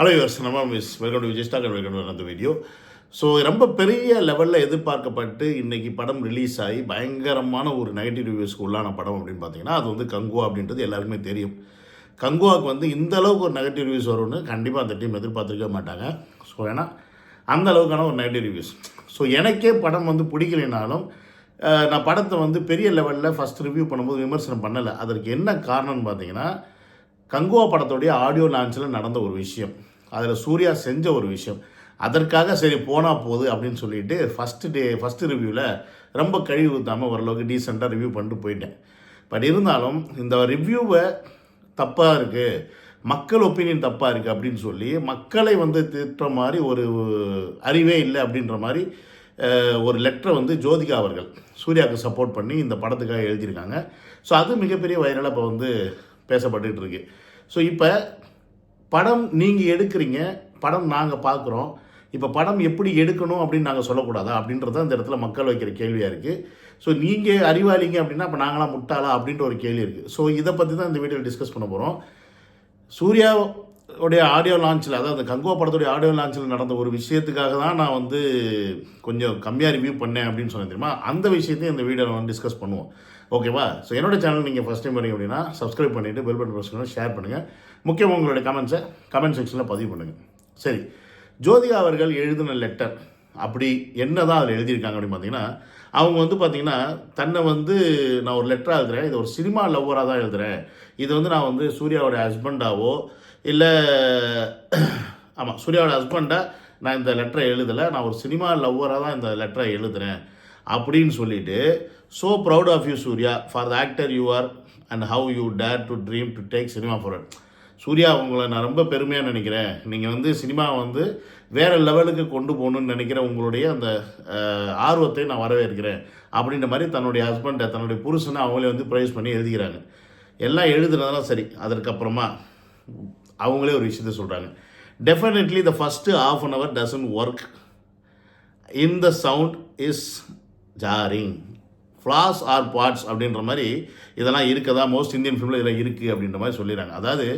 Hello yours நம்ம miss welcome to Vijay stock welcome to அந்த video so ரொம்ப பெரிய லெவலில் எதிர்பார்க்கப்பட்டு இன்றைக்கி படம் ரிலீஸ் ஆகி பயங்கரமான ஒரு நெகட்டிவ் ரிவ்யூஸ்க்கு உள்ளான படம் அப்படின்னு பார்த்தீங்கன்னா அது வந்து கங்குவா அப்படின்றது எல்லாருக்குமே தெரியும். கங்குவாவுக்கு வந்து இந்த அளவுக்கு ஒரு நெகட்டிவ் ரிவ்யூஸ் வரும்னு கண்டிப்பாக அந்த டீம் எதிர்பார்த்துருக்க மாட்டாங்க. ஸோ ஏன்னா அந்த அளவுக்கான ஒரு நெகட்டிவ் ரிவ்யூஸ் ஸோ எனக்கே படம் வந்து பிடிக்கலைனாலும் நான் படத்தை வந்து பெரிய லெவலில் ஃபஸ்ட் ரிவ்யூ பண்ணும்போது விமர்சனம் பண்ணலை. அதற்கு என்ன காரணம்னு பார்த்தீங்கன்னா கங்குவா படத்துடைய ஆடியோ லான்ச்சில் நடந்த ஒரு விஷயம். அதில் சூர்யா செஞ்ச ஒரு விஷயம். அதற்காக சரி போனால் போகுது அப்படின்னு சொல்லிட்டு ஃபஸ்ட்டு டே ஃபஸ்ட்டு ரிவ்யூவில் ரொம்ப கழிவு ஊற்றாமல் ஓரளவுக்கு டீசெண்டாக ரிவ்யூ பண்ணிட்டு போயிட்டேன். பட் இருந்தாலும் இந்த ரிவ்யூவை தப்பாக இருக்குது மக்கள் ஒப்பீனியன் தப்பாக இருக்குது அப்படின்னு சொல்லி மக்களை வந்து திட்டுற மாதிரி ஒரு அறிவே இல்லை அப்படின்ற மாதிரி ஒரு லெட்டரை வந்து ஜோதிகா அவர்கள் சூர்யாவுக்கு சப்போர்ட் பண்ணி இந்த படத்துக்காக எழுதியிருக்காங்க. ஸோ அது மிகப்பெரிய வைரலாக இப்போ வந்து பேசப்பட்டுட்டு இருக்கு. ஸோ இப்போ படம் நீங்கள் எடுக்கிறீங்க படம் நாங்கள் பார்க்குறோம் இப்போ படம் எப்படி எடுக்கணும் அப்படின்னு நாங்கள் சொல்லக்கூடாதா? அப்படின்றத இந்த இடத்துல மக்கள் வைக்கிற கேள்வியாக இருக்குது ஸோ நீங்கள் அறிவாளிங்க அப்படின்னா அப்போ நாங்களாம் முட்டாளா? அப்படின்ற ஒரு கேள்வி இருக்குது ஸோ இதை பற்றி தான் இந்த வீடியோவில் டிஸ்கஸ் பண்ண போகிறோம் சூர்யா உடைய ஆடியோ லான்ச்சில் அதாவது அந்த கங்குவா படத்துடைய ஆடியோ லான்ச்சில் நடந்த ஒரு விஷயத்துக்காக தான் நான் வந்து கொஞ்சம் கம்மியாக ரிவ்யூ பண்ணேன் அப்படின்னு சொன்னேன் தெரியுமா? அந்த விஷயத்தையும் இந்த வீடியோவில் வந்து டிஸ்கஸ் பண்ணுவோம். ஓகேவா ஸோ என்னோட சேனல் நீங்கள் ஃபஸ்ட் டைம் வரீங்க அப்படின்னா சப்ஸ்கிரைப் பண்ணிவிட்டு பெல் பட்டன் ப்ரெஸ் ஷேர் பண்ணுங்கள் முக்கியமாக உங்களுடைய கமெண்ட்ஸை கமெண்ட் செக்ஷனில் பதிவு பண்ணுங்கள் சரி. ஜோதிகா அவர்கள் எழுதின லெட்டர் அப்படி என்ன தான் அதில் எழுதியிருக்காங்க அப்படின்னு பார்த்தீங்கன்னா அவங்க வந்து பார்த்தீங்கன்னா தன்னை வந்து நான் ஒரு லெட்டராக எழுதுறேன் இது ஒரு சினிமா லவ்வராக தான் எழுதுறேன். இது வந்து நான் வந்து சூர்யாவோட ஹஸ்பண்டாவோ இல்லை ஆமாம் சூர்யாவோட ஹஸ்பண்டாக நான் இந்த லெட்டரை எழுதலை நான் ஒரு சினிமா லவ்வராக தான் இந்த லெட்டரை எழுதுறேன். அப்படின்னு சொல்லிட்டு so proud of you Surya for the actor you are and how you dare to dream to take cinema forward Surya உங்களை நான் ரொம்ப பெருமையாக நினைக்கிறேன். நீங்கள் வந்து சினிமாவை வந்து வேறு லெவலுக்கு கொண்டு போகணும்னு நினைக்கிற உங்களுடைய அந்த ஆர்வத்தை நான் வரவேற்கிறேன். அப்படின்ற மாதிரி தன்னுடைய ஹஸ்பண்டை தன்னுடைய புருஷனை அவங்களே வந்து ப்ரைஸ் பண்ணி எழுதிக்கிறாங்க எல்லாம் எழுதுனதெல்லாம் சரி அதற்கப்புறமா அவங்களே ஒரு விஷயத்த சொல்கிறாங்க definitely the first of an hour doesn't work in the sound is jarring flaws are parts அப்படின்ற மாதிரி இதெல்லாம் இருக்கதா? மோஸ்ட் இந்தியன் ஃபிலிமில் இதெல்லாம் இருக்குது அப்படின்ற மாதிரி சொல்லிடுறாங்க. அதாவது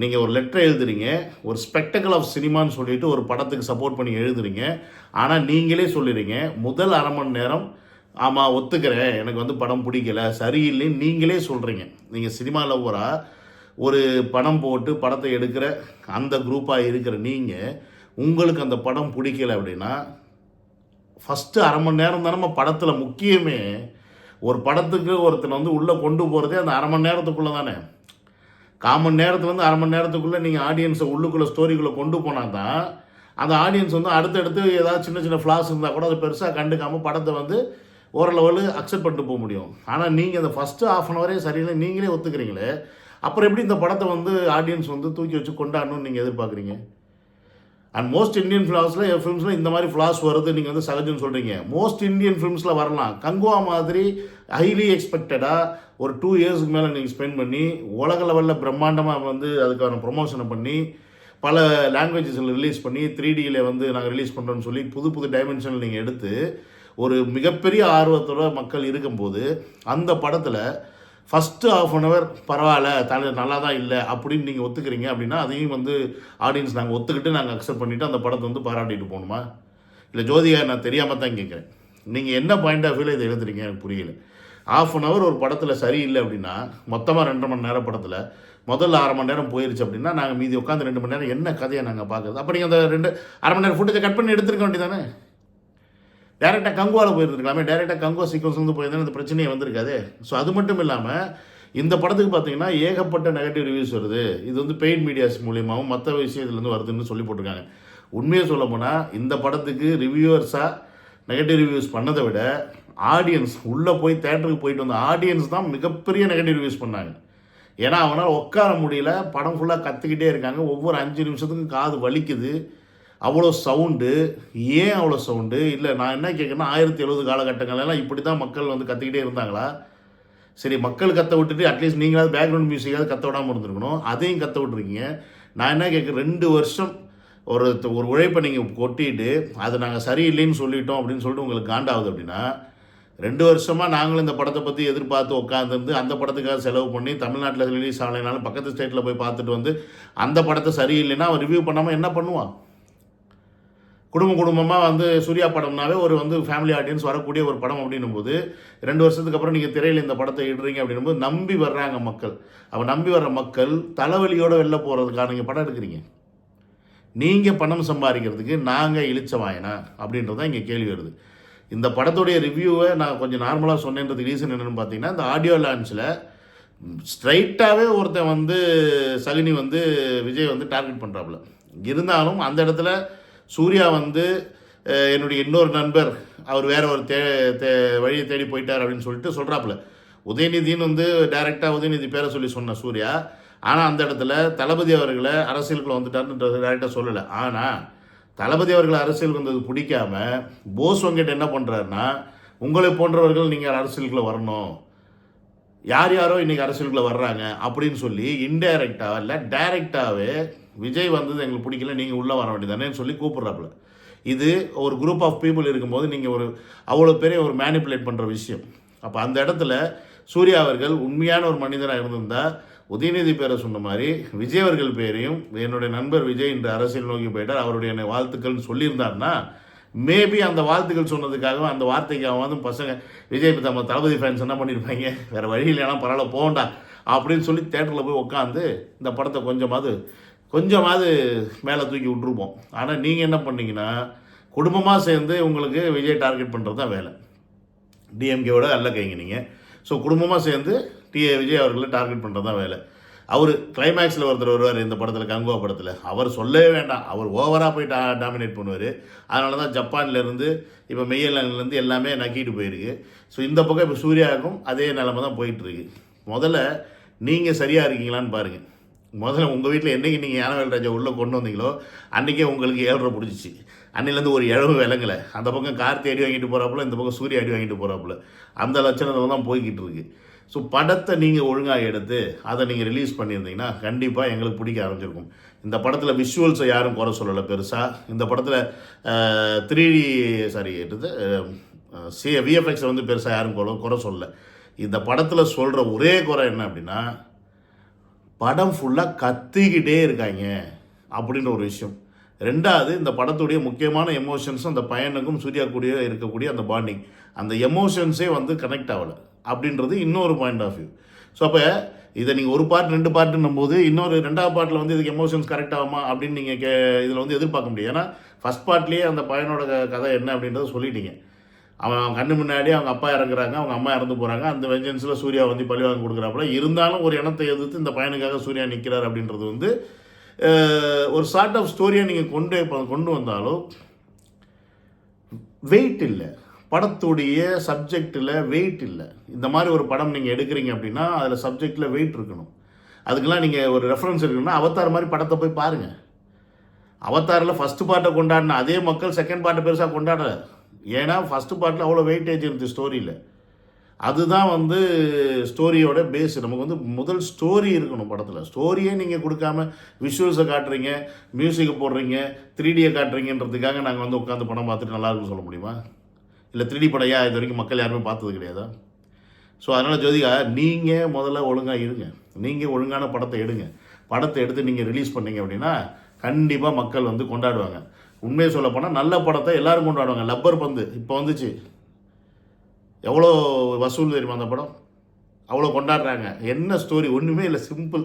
நீங்கள் ஒரு லெட்டர் எழுதுறீங்க ஒரு ஸ்பெக்டக்கல் ஆஃப் சினிமான்னு சொல்லிட்டு ஒரு படத்துக்கு சப்போர்ட் பண்ணி எழுதுறீங்க. ஆனால் நீங்களே சொல்லிடுறீங்க முதல் அரை மணி நேரம் ஆமாம் ஒத்துக்கிறேன். எனக்கு வந்து படம் பிடிக்கல. சரியில்லைன்னு நீங்களே சொல்கிறீங்க நீங்கள் சினிமா லவ்வராக ஒரு படம் போட்டு படத்தை எடுக்கிற அந்த குரூப்பாக இருக்கிற நீங்கள் உங்களுக்கு அந்த படம் பிடிக்கல அப்படின்னா ஃபஸ்ட்டு அரை மணி நேரம் தானே படத்தில் முக்கியமே. ஒரு படத்துக்கு ஒருத்தனை வந்து உள்ளே கொண்டு போகிறதே அந்த அரை மணி நேரத்துக்குள்ளே தானே. கால் மணி நேரத்துலேருந்து அரை மணி நேரத்துக்குள்ளே நீங்கள் ஆடியன்ஸை உள்ளுக்குள்ளே ஸ்டோரிக்குள்ளே கொண்டு போனால் தான் அந்த ஆடியன்ஸ் வந்து அடுத்தடுத்து ஏதாவது சின்ன சின்ன ஃப்ளாஸ் இருந்தால் கூட அதை பெருசாக கண்டுக்காமல் படத்தை வந்து ஓரளவு அக்செப்ட் பண்ணிட்டு போக முடியும். ஆனால் நீங்கள் அந்த ஃபஸ்ட்டு ஆஃப் அன் அவரே சரியில்லை நீங்களே ஒத்துக்கிறீங்களே. அப்புறம் எப்படி இந்த படத்தை வந்து ஆடியன்ஸ் வந்து தூக்கி வச்சு கொண்டாடணும்னு நீங்கள் எதிர்பார்க்குறீங்க? அண்ட் மோஸ்ட் இந்தியன் ஃபிலாஸில் என் ஃபிலிம்ஸில் இந்த மாதிரி ஃப்ளாஸ் வருது நீங்கள் வந்து சகஜம்னு சொல்கிறீங்க மோஸ்ட் இந்தியன் ஃபிலிம்ஸில் வரலாம். கங்குவா மாதிரி ஹைலி எக்ஸ்பெக்டடாக ஒரு டூ இயர்ஸ்க்கு மேலே நீங்கள் ஸ்பெண்ட் பண்ணி உலக லெவலில் பிரம்மாண்டமாக வந்து அதுக்கான ப்ரொமோஷனை பண்ணி பல லாங்குவேஜஸில் ரிலீஸ் பண்ணி த்ரீ டியில் வந்து நாங்கள் ரிலீஸ் பண்ணுறோன்னு சொல்லி புது புது டைமென்ஷனில் நீங்கள் எடுத்து ஒரு மிகப்பெரிய ஆர்வத்தோட மக்கள் இருக்கும்போது அந்த படத்தில் ஃபஸ்ட்டு ஆஃப் அன் ஹவர் பரவாயில்ல தலை நல்லா தான் இல்லை அப்படின்னு நீங்கள் ஒத்துக்கிறீங்க அப்படின்னா அதையும் வந்து ஆடியன்ஸ் நாங்கள் ஒத்துக்கிட்டு நாங்கள் அக்செப்ட் பண்ணிவிட்டு அந்த படத்தை வந்து பாராட்டிட்டு போகணுமா? இல்லை ஜோதிகா நான் தெரியாமல் தான் கேட்குறேன் நீங்கள் என்ன பாயிண்ட் ஆஃப் வியூவில் இதை எழுதுறீங்க எனக்கு புரியல. ஆஃப் அன் ஹவர் ஒரு படத்தில் சரியில்லை அப்படின்னா மொத்தமாக ரெண்டரை மணி நேரம் படத்தில் முதல்ல அரை மணி நேரம் போயிருச்சு அப்படின்னா நாங்கள் மீதி உட்காந்து ரெண்டு மணி நேரம் என்ன கதையை நாங்கள் பார்க்குறது? அப்போ நீங்கள் அந்த ரெண்டு அரை மணி நேரம் ஃபுட்டேஜை கட் பண்ணி எடுத்துருக்க வேண்டியதானே? டேரெக்டாக கங்குவாவில் போயிருந்துருக்கலாமே. டேரெக்டாக கங்குவா சீக்வன்ஸ் வந்து போயிருந்தா இந்த பிரச்சனையே வந்திருக்காது. ஸோ அது மட்டும் இல்லாமல் இந்த படத்துக்கு பார்த்தீங்கன்னா ஏகப்பட்ட நெகட்டிவ் ரிவ்யூஸ் வருது. இது வந்து பெய்ட் மீடியாஸ் மூலியமாகவும் மற்ற விஷயத்துலேருந்து வருதுன்னு சொல்லி போட்டிருக்காங்க. உண்மையை சொல்ல போனால் இந்த படத்துக்கு ரிவ்யூவர்ஸாக நெகட்டிவ் ரிவ்யூஸ் பண்ணதை விட ஆடியன்ஸ் உள்ளே போய் தேட்டருக்கு போயிட்டு வந்த ஆடியன்ஸ் தான் மிகப்பெரிய நெகட்டிவ் ரிவ்யூஸ் பண்ணாங்க. ஏன்னா அவனால் உட்கார முடியல. படம் ஃபுல்லாக கற்றுக்கிட்டே இருக்காங்க. ஒவ்வொரு அஞ்சு நிமிஷத்துக்கும் காது வலிக்குது. அவ்வளோ சவுண்டு? ஏன் அவ்வளோ சவுண்டு? இல்லை நான் என்ன கேட்குறேன்னா ஆயிரத்தி எழுபது காலகட்டங்கள்லாம் இப்படி தான் மக்கள் வந்து கற்றுக்கிட்டே இருந்தாங்களா? சரி மக்கள் கத்த விட்டுட்டு அட்லீஸ்ட் நீங்களாவது பேக்ரவுண்ட் மியூசிக்காவது கத்த விடாமல் இருந்திருக்கணும். அதையும் கத்த விட்ருக்கீங்க நான் என்ன கேட்குறேன் ரெண்டு வருஷம் ஒரு ஒரு உழைப்பை நீங்கள் கொட்டிட்டு அது நாங்கள் சரியில்லைன்னு சொல்லிட்டோம் அப்படின்னு சொல்லிட்டு உங்களுக்கு காண்டாகுது அப்படின்னா ரெண்டு வருஷமாக நாங்களும் இந்த படத்தை பற்றி எதிர்பார்த்து உட்காந்துருந்து அந்த படத்துக்காக செலவு பண்ணி தமிழ்நாட்டில் ரிலீஸ் ஆகலைனாலும் பக்கத்து ஸ்டேட்டில் போய் பார்த்துட்டு வந்து அந்த படத்தை சரியில்லைன்னா அவன் ரிவ்யூ பண்ணாமல் என்ன பண்ணுவான்? குடும்ப குடும்பமாக வந்து சூர்யா படம்னாவே ஒரு வந்து ஃபேமிலி ஆடியன்ஸ் வரக்கூடிய ஒரு படம் அப்படின்னும் போது ரெண்டு வருஷத்துக்கு அப்புறம் நீங்கள் திரையில் இந்த படத்தை இடுறீங்க அப்படின்னும் போது நம்பி வர்றாங்க மக்கள். அவன் நம்பி வர்ற மக்கள் தலைவலியோடு வெளில போகிறதுக்காக நீங்கள் படம் எடுக்கிறீங்க. நீங்கள் பணம் சம்பாதிக்கிறதுக்கு நாங்கள் இழிச்ச வாயினா அப்படின்றது தான் இங்கே கேள்வி வருது. இந்த படத்துடைய ரிவ்யூவை நான் கொஞ்சம் நார்மலாக சொன்னேன்றதுக்கு ரீசன் என்னென்னு பார்த்தீங்கன்னா இந்த ஆடியோ லான்ச்சில் ஸ்ட்ரைட்டாகவே ஒருத்தன் வந்து சகுனி வந்து விஜய் வந்து டார்கெட் பண்ணுறாப்புல இருந்தாலும் அந்த இடத்துல சூர்யா வந்து என்னுடைய இன்னொரு நண்பர் அவர் வேற ஒரு தே தே வழியை தேடி போயிட்டார் அப்படின்னு சொல்லிட்டு சொல்கிறாப்புல உதயநிதின்னு வந்து டைரெக்டாக உதயநிதி பேரை சொல்லி சொன்ன சூர்யா ஆனால் அந்த இடத்துல தளபதி அவர்களை அரசியலுக்குள்ள வந்துட்டாருன்றது டைரெக்டாக சொல்லலை. ஆனால் தளபதி அவர்கள் அரசியலுக்கு வந்தது பிடிக்காம போஸ் வங்கிட்ட என்ன பண்ணுறாருன்னா உங்களை போன்றவர்கள் நீங்கள் அரசியலுக்குள்ளே வரணும். யார் யாரோ இன்றைக்கி அரசியலுக்குள்ளே வர்றாங்க அப்படின்னு சொல்லி இன்டைரக்டாக இல்லை டைரெக்டாகவே விஜய் வந்தது எங்களுக்கு பிடிக்கல நீங்கள் உள்ளே வர வேண்டியதானேன்னு சொல்லி கூப்பிட்றாப்புல. இது ஒரு குரூப் ஆஃப் பீப்புள் இருக்கும்போது நீங்கள் ஒரு அவ்வளோ பெரிய ஒரு மேனிப்புலேட் பண்ணுற விஷயம். அப்போ அந்த இடத்துல சூர்யா அவர்கள் உண்மையான ஒரு மனிதராக இருந்திருந்தால் உதயநிதி பேரை சொன்ன மாதிரி விஜய் அவர்கள் பேரையும் என்னுடைய நண்பர் விஜய் இன்று அரசியல் நோக்கி போயிட்டார் அவருடைய என்னை வாழ்த்துக்கள்னு சொல்லியிருந்தாருன்னா மேபி அந்த வாழ்த்துக்கள் சொன்னதுக்காகவும் அந்த வார்த்தைக்காகவும் வந்து பசங்க விஜய் இப்போ நம்ம தளபதி ஃபேன்ஸ் என்ன பண்ணியிருப்பாங்க வேறு வழி ஏன்னா பரவாயில்ல போகண்டா அப்படின்னு சொல்லி தேட்டரில் போய் உட்காந்து இந்த படத்தை கொஞ்சமாவது கொஞ்சமாவது மேலே தூக்கி விட்ருப்போம் ஆனால் நீங்கள் என்ன பண்ணீங்கன்னா குடும்பமாக சேர்ந்து உங்களுக்கு விஜய் டார்கெட் பண்ணுறது தான் வேலை. டிஎம்கேவோட அல்ல கைங்க நீங்கள் ஸோ குடும்பமாக சேர்ந்து டி விஜய் அவர்களை டார்கெட் பண்ணுறது தான் வேலை. அவர் கிளைமேக்ஸில் ஒருத்தர் வருவார் இந்த படத்தில் கங்குவா படத்தில். அவர் சொல்லவே வேண்டாம். அவர் ஓவராக போய் டா டாமினேட் பண்ணுவார். அதனால தான் ஜப்பான்லேருந்து இப்போ மெய்யலங்கிலேருந்து எல்லாமே நக்கிட்டு போயிருக்கு. ஸோ இந்த பக்கம் இப்போ சூர்யாவுக்கும் அதே நிலமை தான் போயிட்டுருக்கு முதல்ல நீங்கள் சரியாக இருக்கீங்களான்னு பாருங்கள் முதல்ல உங்கள் வீட்டில் என்னைக்கு நீங்கள் யானவேல் ராஜா உள்ளே கொண்டு வந்தீங்களோ அன்றைக்கே உங்களுக்கு ஏழ்ரை பிடிச்சிச்சு. அன்னிலேருந்து ஒரு இழவு விலங்கலை. அந்த பக்கம் கார்த்தி அடி வாங்கிட்டு போகிறாப்புல இந்த பக்கம் சூரிய அடி வாங்கிட்டு போகிறாப்புல அந்த லட்சணத்தில் தான் போய்கிட்டு இருக்கு. ஸோ படத்தை நீங்கள் ஒழுங்காக எடுத்து அதை நீங்கள் ரிலீஸ் பண்ணியிருந்தீங்கன்னா கண்டிப்பாக எங்களுக்கு பிடிக்க ஆரம்பிச்சிருக்கும். இந்த படத்தில் விஷுவல்ஸை யாரும் குறை சொல்லலை பெருசாக இந்த படத்தில் த்ரீ சாரி எடுத்து சி விஎஃப்எக்ஸை வந்து பெருசாக யாரும் குறை குறை சொல்லலை. இந்த படத்தில் சொல்கிற ஒரே குறை என்ன அப்படின்னா படம் ஃபுல்லாக கத்திக்கிட்டே இருக்காங்க அப்படின்ற ஒரு விஷயம். ரெண்டாவது இந்த படத்துடைய முக்கியமான எமோஷன்ஸும் அந்த பையனுக்கும் சூர்யா கூடிய இருக்கக்கூடிய அந்த பாண்டிங் அந்த எமோஷன்ஸே வந்து கனெக்ட் ஆகலை அப்படின்றது இன்னொரு பாயிண்ட் ஆஃப் வியூ ஸோ அப்போ இதை நீங்கள் ஒரு பார்ட் ரெண்டு பார்ட்டுன்னும் போது இன்னொரு ரெண்டாவது பார்ட்டில் வந்து இதுக்கு எமோஷன்ஸ் கரெக்ட் ஆகுமா அப்படின்னு நீங்கள் கே இதில் வந்து எதிர்பார்க்க முடியும் ஏன்னா ஃபஸ்ட் பார்ட்லேயே அந்த பையனோட க- கதை என்ன அப்படின்றத சொல்லிட்டீங்க. அவன் அவன் கண்ணு முன்னாடி அவங்க அப்பா இறங்குறாங்க அவங்க அம்மா இறந்து போகிறாங்க அந்த வெஞ்சன்ஸில் சூர்யா வந்து பழிவாங்க கொடுக்குறாப்புல. இருந்தாலும் ஒரு இனத்தை எதிர்த்து இந்த பையனுக்காக சூர்யா நிற்கிறார் அப்படின்றது வந்து ஒரு சார்ட் ஆஃப் ஸ்டோரியை நீங்கள் கொண்டு கொண்டு வந்தாலும் வெயிட் இல்லை. படத்துடைய சப்ஜெக்டில் வெயிட் இல்லை. இந்த மாதிரி ஒரு படம் நீங்கள் எடுக்கிறீங்க அப்படின்னா அதில் சப்ஜெக்டில் வெயிட் இருக்கணும். அதுக்கெல்லாம் நீங்கள் ஒரு ரெஃபரன்ஸ் இருக்கணும்னா அவத்தார் மாதிரி படத்தை போய் பாருங்கள் அவத்தாரில் ஃபஸ்ட்டு பார்ட்டை கொண்டாடின அதே மக்கள் செகண்ட் பார்ட்டை பெருசாக கொண்டாடல. ஏன்னா ஃபஸ்ட்டு பார்ட்டில் அவ்வளோ வெயிட்டேஜ் இருந்துச்சு ஸ்டோரியில் அதுதான் வந்து ஸ்டோரியோட பேஸ் நமக்கு வந்து முதல் ஸ்டோரி இருக்கணும் படத்தில். ஸ்டோரியே நீங்கள் கொடுக்காம விஷுவல்ஸை காட்டுறீங்க மியூசிக்கை போடுறீங்க த்ரீடியை காட்டுறீங்கன்றதுக்காக நாங்கள் வந்து உட்காந்து படம் பார்த்துட்டு நல்லாயிருக்குன்னு சொல்ல முடியுமா? இல்லை த்ரீடி படம் ஏன் இது வரைக்கும் மக்கள் யாருமே பார்த்தது கிடையாதா? ஸோ அதனால் ஜோதிகா நீங்கள் முதல்ல ஒழுங்காக இருங்க. நீங்கள் ஒழுங்கான படத்தை எடுங்க. படத்தை எடுத்து நீங்கள் ரிலீஸ் பண்ணீங்க அப்படின்னா கண்டிப்பாக மக்கள் வந்து கொண்டாடுவாங்க. உண்மையை சொல்ல போனால் நல்ல படத்தை எல்லாரும் கொண்டாடுவாங்க. லப்பர் பந்து இப்போ வந்துச்சு. எவ்வளோ வசூல் தெரியுமா அந்த படம்? அவ்வளோ கொண்டாடுறாங்க. என்ன ஸ்டோரி ஒன்றுமே இல்லை. சிம்பிள்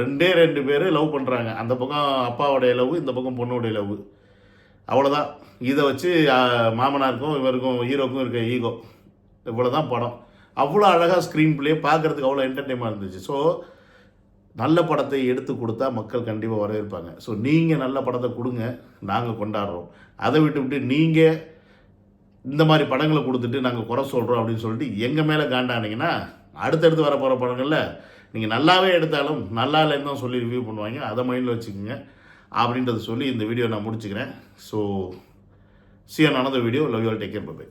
ரெண்டே ரெண்டு பேர் லவ் பண்ணுறாங்க அந்த பக்கம் அப்பாவுடைய லவ் இந்த பக்கம் பொண்ணுடைய லவ் அவ்வளோதான் இதை வச்சு மாமனாருக்கும் இவருக்கும் ஹீரோக்கும் இருக்க ஈகோ இவ்வளோ தான் படம். அவ்வளோ அழகாக ஸ்க்ரீன் பிளே பார்க்குறதுக்கு அவ்வளோ என்டர்டைன்மெண்ட் இருந்துச்சு. ஸோ நல்ல படத்தை எடுத்து கொடுத்தா மக்கள் கண்டிப்பாக வரவேற்பாங்க. ஸோ நீங்கள் நல்ல படத்தை கொடுங்க நாங்கள் கொண்டாடுறோம். அதை விட்டு விட்டு நீங்கள் இந்த மாதிரி படங்களை கொடுத்துட்டு நாங்கள் குறை சொல்கிறோம் அப்படின்னு சொல்லிட்டு எங்கள் மேலே காண்டானீங்கன்னா அடுத்தடுத்து வர போகிற படங்களில் நீங்கள் நல்லாவே எடுத்தாலும் நல்லா இல்லைன்னு தான் சொல்லி ரிவ்யூ பண்ணுவாங்க. அதை மைண்டில் வச்சுக்கோங்க. அப்படின்றத சொல்லி இந்த வீடியோ நான் முடிச்சுக்கிறேன். So see an another video love you all take care bye